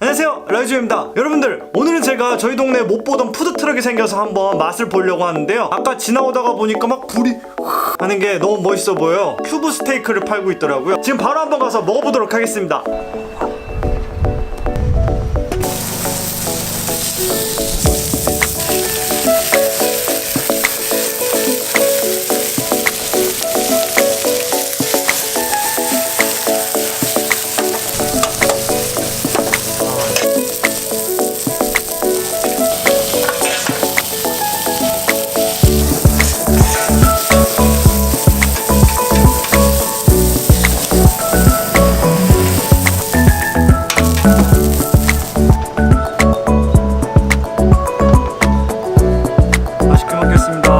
안녕하세요. 라이즈입니다. 여러분들 오늘은 제가 저희 동네에 못 보던 푸드트럭이 생겨서 한번 맛을 보려고 하는데요. 아까 지나오다가 보니까 막 불이 하는 게 너무 멋있어 보여요. 큐브 스테이크를 팔고 있더라고요. 지금 바로 한번 가서 먹어보도록 하겠습니다 먹겠습니다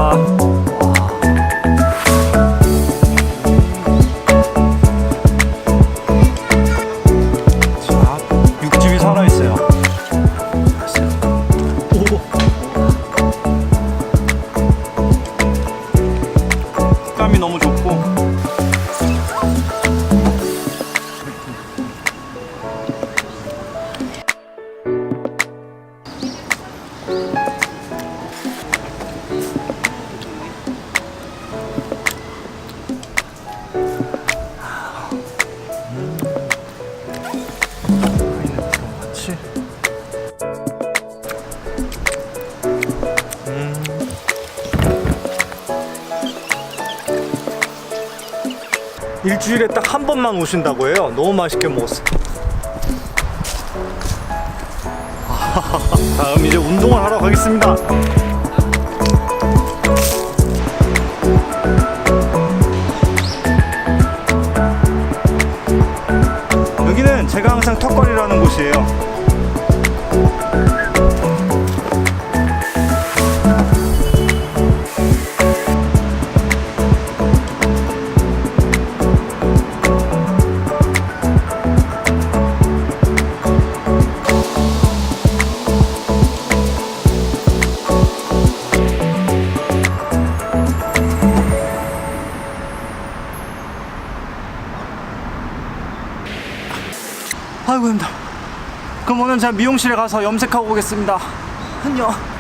같이 일주일에 딱 한 번만 오신다고 해요. 너무 맛있게 먹었어. 다음 이제 운동을 하러 가겠습니다. 여기는 제가 항상 턱걸이라는 곳이에요. 아이고 힘들어. 그럼 오늘 제가 미용실에 가서 염색하고 오겠습니다. 안녕.